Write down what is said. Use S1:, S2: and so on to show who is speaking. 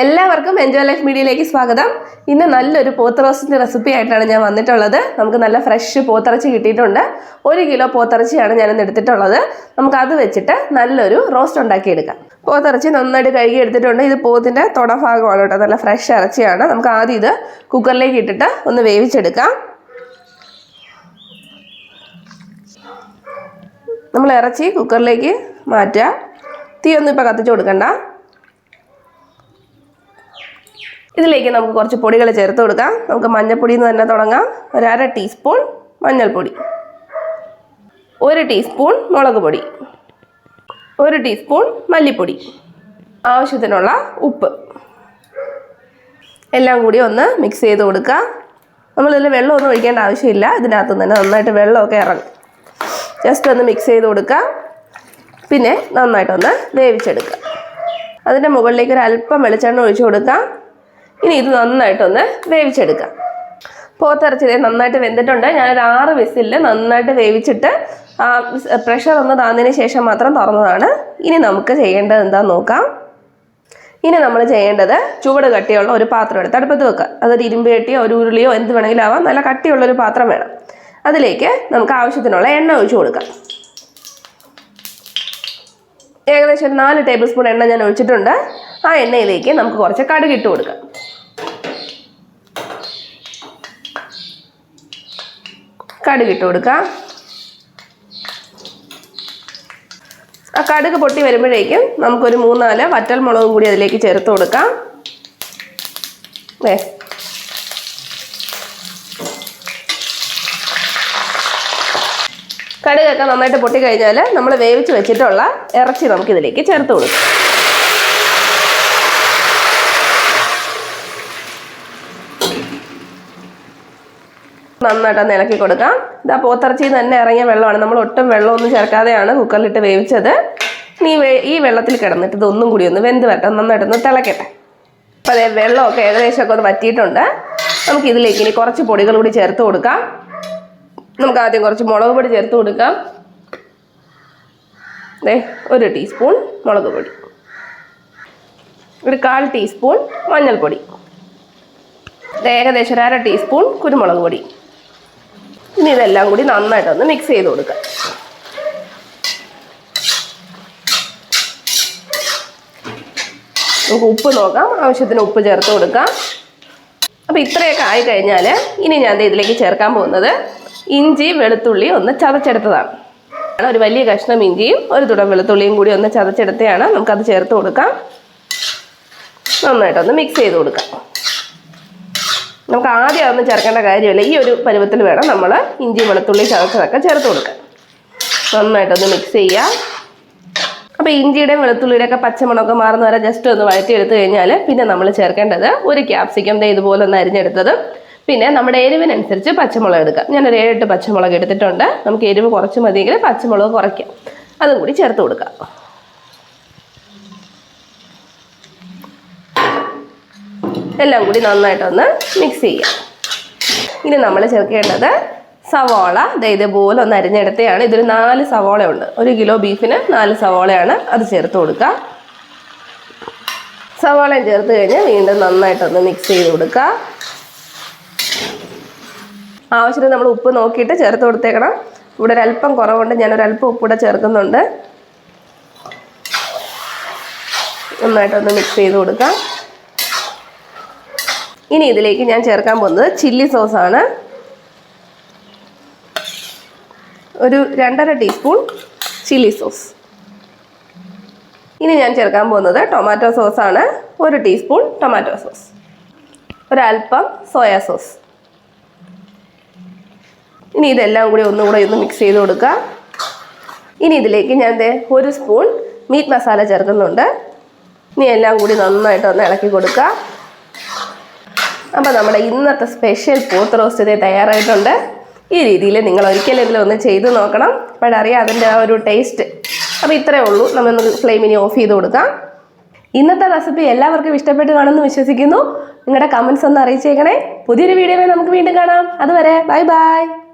S1: എല്ലാവർക്കും enjoy life മീഡിയയിലേക്ക് സ്വാഗതം. ഇന്ന് നല്ലൊരു പോത്തിറോസിന്റെ റെസിപ്പി ആയിട്ടാണ് ഞാൻ വന്നിട്ടുള്ളത്. നമുക്ക് നല്ല ഫ്രഷ് പോത്തിറച്ചി കിട്ടിയിട്ടുണ്ട്. ഒരു കിലോ പോത്തിറച്ചിയാണ് ഞാനിന്ന് എടുത്തിട്ടുള്ളത്. നമുക്ക് അത് വെച്ചിട്ട് നല്ലൊരു റോസ്റ്റ് ഉണ്ടാക്കിയെടുക്കാം. പോത്തിറച്ചി നന്നായിട്ട് കഴുകി എടുത്തിട്ടുണ്ട്. ഇത് പോത്തിന്റെ തുടഭാഗമാണ് കേട്ടോ. നല്ല ഫ്രഷ് ഇറച്ചിയാണ്. നമുക്ക് ആദ്യം ഇത് കുക്കറിലേക്ക് ഇട്ടിട്ട് ഒന്ന് വേവിച്ചെടുക്കാം. നമ്മൾ ഇറച്ചി കുക്കറിലേക്ക് മാറ്റുക. തീ ഒന്നും ഇപ്പോൾ കത്തിച്ച് കൊടുക്കണ്ട. ഇതിലേക്ക് നമുക്ക് കുറച്ച് പൊടികൾ ചേർത്ത് കൊടുക്കാം. നമുക്ക് മഞ്ഞൾപ്പൊടിയിൽ നിന്ന് തന്നെ തുടങ്ങാം. ഒരു അര ടീസ്പൂൺ മഞ്ഞൾപ്പൊടി. ഒരു ടീസ്പൂൺ മുളക് പൊടി. ഒരു ടീസ്പൂൺ മല്ലിപ്പൊടി. ആവശ്യത്തിനുള്ള ഉപ്പ്. എല്ലാം കൂടി ഒന്ന് മിക്സ് ചെയ്ത് കൊടുക്കുക. നമ്മളിതിൽ വെള്ളമൊന്നും ഒഴിക്കേണ്ട ആവശ്യമില്ല. ഇതിനകത്ത് തന്നെ നന്നായിട്ട് വെള്ളമൊക്കെ ഇറങ്ങും. ജസ്റ്റ് ഒന്ന് മിക്സ് ചെയ്ത് കൊടുക്കുക. പിന്നെ നന്നായിട്ടൊന്ന് വേവിച്ചെടുക്കുക. അതിന്റെ മുകളിലേക്ക് ഒരു അല്പം വെളിച്ചെണ്ണ ഒഴിച്ചു കൊടുക്കാം ഇനി ഇത് നന്നായിട്ടൊന്ന് വേവിച്ചെടുക്കാം. പോത്തിറച്ചി നന്നായിട്ട് വെന്തിട്ടുണ്ട്. ഞാനൊരു ആറ് വിസിലിൽ നന്നായിട്ട് വേവിച്ചിട്ട് ആ പ്രഷർ ഒന്ന് താന്നതിന് ശേഷം മാത്രം തുറന്നതാണ്. ഇനി നമുക്ക് ചെയ്യേണ്ടത് എന്താണെന്ന് നോക്കാം. ഇനി നമ്മൾ ചെയ്യേണ്ടത് ചുവട് കട്ടിയുള്ള ഒരു പാത്രം എടുത്ത് അടുപ്പത്ത് വെക്കുക. അതൊരു ഇരുമ്പ് കെട്ടിയോ ഒരു ഉരുളിയോ എന്ത് വേണമെങ്കിലും ആവാം. നല്ല കട്ടിയുള്ള ഒരു പാത്രം വേണം. അതിലേക്ക് നമുക്ക് ആവശ്യത്തിനുള്ള എണ്ണ ഒഴിച്ചു കൊടുക്കാം. ഏകദേശം ഒരു നാല് ടേബിൾ സ്പൂൺ എണ്ണ ഞാൻ ഒഴിച്ചിട്ടുണ്ട്. ആ എണ്ണയിലേക്ക് നമുക്ക് കുറച്ച് കടുക് ഇട്ട് കൊടുക്കാം. കടുക് ഇട്ട് കൊടുക്കാം. ആ കടുക് പൊട്ടി വരുമ്പോഴേക്കും നമുക്കൊരു മൂന്നാൽ വറ്റൽ മുളകും കൂടി അതിലേക്ക് ചേർത്ത് കൊടുക്കാം. ഏ കടുകൊക്കെ നന്നായിട്ട് പൊട്ടി കഴിഞ്ഞാൽ നമ്മൾ വേവിച്ച് വെച്ചിട്ടുള്ള ഇറച്ചി നമുക്കിതിലേക്ക് ചേർത്ത് കൊടുക്കാം. നന്നായിട്ട് ഇളക്കി കൊടുക്കാം. ഇതാ പോത്തിറച്ചിയിൽ തന്നെ ഇറങ്ങിയ വെള്ളമാണ്. നമ്മൾ ഒട്ടും വെള്ളമൊന്നും ചേർക്കാതെയാണ് കുക്കറിലിട്ട് വേവിച്ചത്. നീ ഈ വെള്ളത്തിൽ കിടന്നിട്ട് ഇതൊന്നും കൂടി ഒന്ന് വെന്ത് വരട്ടെ. നന്നായിട്ടൊന്ന് തിളക്കട്ടെ. അപ്പോൾ അതേ വെള്ളമൊക്കെ ഏകദേശമൊക്കെ ഒന്ന് വറ്റിയിട്ടുണ്ട്. നമുക്ക് ഇതിലേക്ക് ഇനി കുറച്ച് പൊടികൾ കൂടി ചേർത്ത് കൊടുക്കാം. നമുക്ക് ആദ്യം കുറച്ച് മുളക് പൊടി ചേർത്ത് കൊടുക്കാം. ദേ ഒരു ടീസ്പൂൺ മുളക് പൊടി. ഒരു കാൽ ടീസ്പൂൺ മഞ്ഞൾപ്പൊടി. ഏകദേശം ഒരു അര ടീസ്പൂൺ കുരുമുളക് പൊടി. ഇനി ഇതെല്ലാം കൂടി നന്നായിട്ടൊന്ന് മിക്സ് ചെയ്ത് കൊടുക്കാം. നമുക്ക് ഉപ്പ് നോക്കാം. ആവശ്യത്തിന് ഉപ്പ് ചേർത്ത് കൊടുക്കാം. അപ്പോൾ ഇത്രയൊക്കെ ആയി കഴിഞ്ഞാൽ ഇനി ഞാൻ ഇതിലേക്ക് ചേർക്കാൻ പോകുന്നത് ഇഞ്ചി വെളുത്തുള്ളി ഒന്ന് ചതച്ചെടുത്തതാണ്. ഒരു വലിയ കഷ്ണം ഇഞ്ചിയും ഒരു തുടം വെളുത്തുള്ളിയും കൂടി ഒന്ന് ചതച്ചെടുത്തതാണ് നമുക്കത് ചേർത്ത് കൊടുക്കാം. നന്നായിട്ടൊന്ന് മിക്സ് ചെയ്ത് കൊടുക്കാം. നമുക്ക് ആദ്യം അതൊന്നും ചേർക്കേണ്ട കാര്യമില്ല. ഈ ഒരു പരുവത്തിൽ വേണം നമ്മൾ ഇഞ്ചി വെളുത്തുള്ളി ചതച്ചതൊക്കെ ചേർത്ത് കൊടുക്കാൻ. നന്നായിട്ടൊന്ന് മിക്സ് ചെയ്യാം. അപ്പോൾ ഇഞ്ചിയുടെയും വെളുത്തുള്ളിയുടെയൊക്കെ പച്ചമണമൊക്കെ മാറുന്ന വരെ ജസ്റ്റ് ഒന്ന് വഴറ്റിയെടുത്ത് കഴിഞ്ഞാൽ പിന്നെ നമ്മൾ ചേർക്കേണ്ടത് ഒരു ക്യാപ്സിക്കം ദേ ഇതുപോലെ ഒന്ന് അരിഞ്ഞെടുത്തത്. പിന്നെ നമ്മുടെ എരിവിനനുസരിച്ച് പച്ചമുളക് എടുക്കാം. ഒരു ഏഴെട്ട് പച്ചമുളക് എടുത്തിട്ടുണ്ട്. നമുക്ക് എരിവ് കുറച്ച് മതിയെങ്കിൽ പച്ചമുളക് കുറയ്ക്കാം. അതും കൂടി ചേർത്ത് കൊടുക്കാം. എല്ലാം കൂടി നന്നായിട്ടൊന്ന് മിക്സ് ചെയ്യാം. ഇനി നമ്മൾ ചേർക്കേണ്ടത് സവാള. ഇതേപോലെ ഒന്ന് അരിഞ്ഞെടുത്തെയാണ്. ഇതൊരു നാല് സവാള ഉണ്ട് ഒരു കിലോ ബീഫിന് നാല് സവാളയാണ് അത് ചേർത്ത് കൊടുക്കുക. സവാളയും ചേർത്ത് കഴിഞ്ഞ് വീണ്ടും നന്നായിട്ടൊന്ന് മിക്സ് ചെയ്ത് കൊടുക്കുക. ആവശ്യത്തിന് നമ്മൾ ഉപ്പ് നോക്കിയിട്ട് ചേർത്ത് കൊടുത്തേക്കണം. ഇവിടെ ഒരല്പം കുറവുണ്ട്. ഞാൻ അല്പം ഉപ്പൂടെ ചേർക്കുന്നുണ്ട്. നന്നായിട്ടൊന്ന് മിക്സ് ചെയ്ത് കൊടുക്കാം ഇനി ഇതിലേക്ക് ഞാൻ ചേർക്കാൻ പോകുന്നത് ചില്ലി സോസാണ്. ഒരു രണ്ടര ടീസ്പൂൺ ചില്ലി സോസ്. ഇനി ഞാൻ ചേർക്കാൻ പോകുന്നത് ടൊമാറ്റോ സോസാണ്. ഒരു ടീസ്പൂൺ ടൊമാറ്റോ സോസ്. ഒരൽപ്പം സോയാ സോസ്. ഇനി ഇതെല്ലാം കൂടി ഒന്നുകൂടെ ഒന്ന് മിക്സ് ചെയ്ത് കൊടുക്കുക. ഇനി ഇതിലേക്ക് ഞാൻ ഒരു സ്പൂൺ മീറ്റ് മസാല ചേർക്കുന്നുണ്ട്. ഇനി എല്ലാം കൂടി നന്നായിട്ട് ഒന്ന് ഇളക്കി കൊടുക്കുക. അപ്പോൾ നമ്മുടെ ഇന്നത്തെ സ്പെഷ്യൽ പോത്ത് റോസ്റ്റ് തയ്യാറായിട്ടുണ്ട്. ഈ രീതിയിൽ നിങ്ങൾ ഒരിക്കലെങ്കിലും ഒന്ന് ചെയ്ത് നോക്കണം. അപ്പോഴറിയാം അതിന്റെ ആ ഒരു ടേസ്റ്റ് അപ്പോൾ ഇത്രയേ ഉള്ളൂ. നമ്മൊന്ന് ഫ്ലെയിമിനി ഓഫ് ചെയ്ത് കൊടുക്കാം. ഇന്നത്തെ റെസിപ്പി എല്ലാവർക്കും ഇഷ്ടപ്പെട്ട് കാണുമെന്ന് വിശ്വസിക്കുന്നു. നിങ്ങളുടെ കമൻസ് ഒന്ന് അറിയിച്ചേക്കണേ. പുതിയൊരു വീഡിയോയിൽ നമുക്ക് വീണ്ടും കാണാം. അതുവരെ ബൈ ബൈ